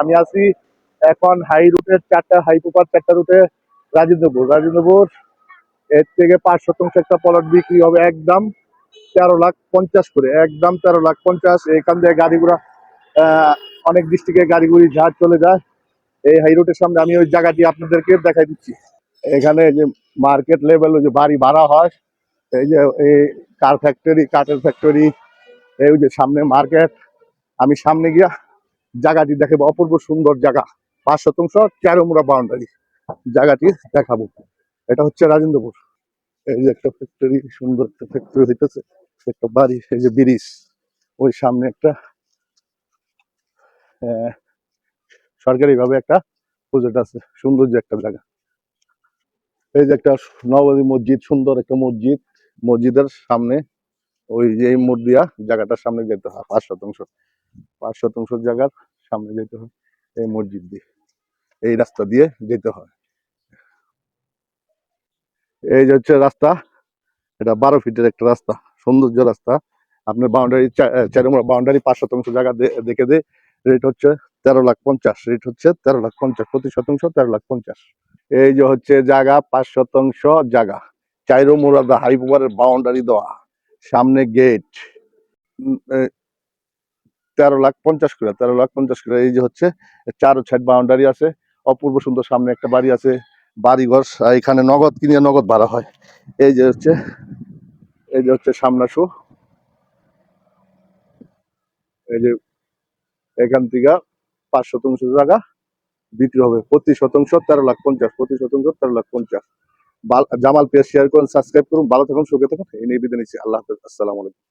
আমি আছি এখন হাই রুটের চারটা হাই প্রপার চারটা রুটে রাজেন্দ্রপুর। রাজেন্দ্রপুর এর থেকে পাঁচ শতাংশ একটা প্লট বিক্রি হবে একদম তেরো লাখ পঞ্চাশ করে একদম তেরো লাখ পঞ্চাশ। এখান থেকে গাড়িগুলো আহ, অনেক ডিস্ট্রিক্টে গাড়িগুলি ঝাড় চলে যায়। এই হাই রুটের সামনে আমি ওই জায়গাটি আপনাদেরকে দেখাই দিচ্ছি। এখানে যে মার্কেট লেভেল যে বাড়ি ভাড়া হয় এই যে এই কার ফ্যাক্টরি কাঠের ফ্যাক্টরি এই যে সামনে মার্কেট আমি সামনে গিয়া জায়গাটি দেখাবো অপূর্ব সুন্দর জায়গা। পাঁচ শতাংশ চারোমুড়া বাউন্ডারি জায়গাটি দেখাবো। এটা হচ্ছে রাজেন্দ্রপুর। এই যে একটা ফ্যাক্টরি সুন্দর একটা ফ্যাক্টরি হইতেছে। একটা বাড়ি এই যে ব্রিজ। ওই সামনে একটা আহ, সরকারিভাবে একটা প্রজেক্ট আছে। সৌন্দর্য একটা জায়গা। এই যে একটা নবাবী মসজিদ সুন্দর একটা মসজিদ। মসজিদের সামনে ওই যে মোড় দিয়া জায়গাটার সামনে যেতে হয় পাঁচ শতাংশ। পাঁচ শতাংশ জায়গার সামনে যেতে হয়, এই মসজিদ দিয়ে, এই রাস্তা দিয়ে যেতে হয়। এই যে হচ্ছে রাস্তা, এটা বারো ফিটের একটা রাস্তা, সৌন্দর্য রাস্তা। আপনার বাউন্ডারি চারমোড়া বাউন্ডারি পাঁচ শতাংশ জায়গা দে- দেখে দে রেট হচ্ছে তেরো লাখ পঞ্চাশ রেট হচ্ছে তেরো লাখ পঞ্চাশ, প্রতি শতাংশ তেরো লাখ পঞ্চাশ। এই যে হচ্ছে জায়গা, পাঁচ শতাংশ জায়গা চাইরো মোড়াদা হাইপারের বাউন্ডারি দেওয়া, সামনে গেট তেরো লাখ পঞ্চাশ করে, তেরো লাখ পঞ্চাশ করে, এই যে হচ্ছে চার সাইড বাউন্ডারি আছে, অপূর্ব সুন্দর সামনে একটা বাড়ি আছে, বাড়িঘর এখানে নগদ কিনে নগদ ভাড়া হয়। এই যে হচ্ছে, এই যে হচ্ছে সামনাসু এই যে এখান থেকে পাঁচ শতাংশ জায়গা বিক্রি হবে, প্রতি শতাংশ তেরো লাখ পঞ্চাশ, প্রতি শতাংশ তেরো লাখ পঞ্চাশ। জামাল পেজ শেয়ার করুন সাবস্ক্রাইব করুন, ভালো থাকুন, সুখে থাকুন, এই নিয়ে নিচ্ছি। আল্লাহ হাফেজ, আসসালামু আলাইকুম।